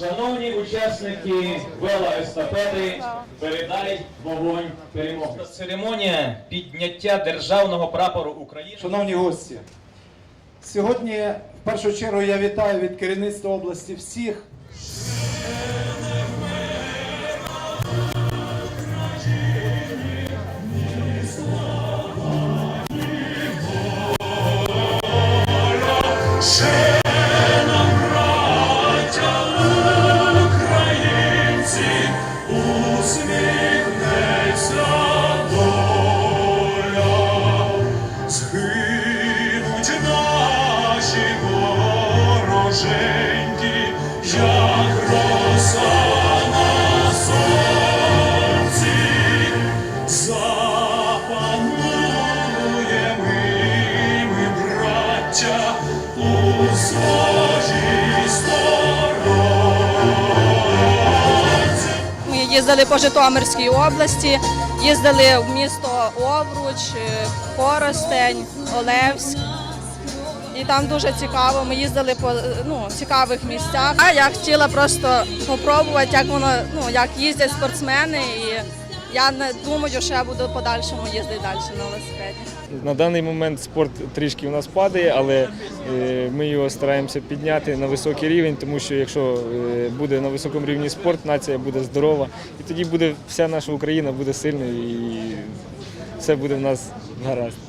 Шановні учасники велоестафети, передай вогонь перемоги. Церемонія підняття державного прапору України. Шановні гості, сьогодні в першу чергу я вітаю від керівництва області всіх. Згинуть запануємо ми, браття, у сторонці. Ми їздили по Житомирській області, їздили в місто Овруч, Коростень, Олевськ. І там дуже цікаво. Ми їздили по ну, цікавих місцях. А я хотіла просто спробувати, як воно ну як їздять спортсмени. І я не думаю, що я буду подальшому їздити далі на велосипеді. На даний момент спорт трішки у нас падає, але е, ми його стараємося підняти на високий рівень, тому що якщо е, буде на високому рівні спорт, нація буде здорова, і тоді буде вся наша Україна буде сильною і все буде в нас гаразд.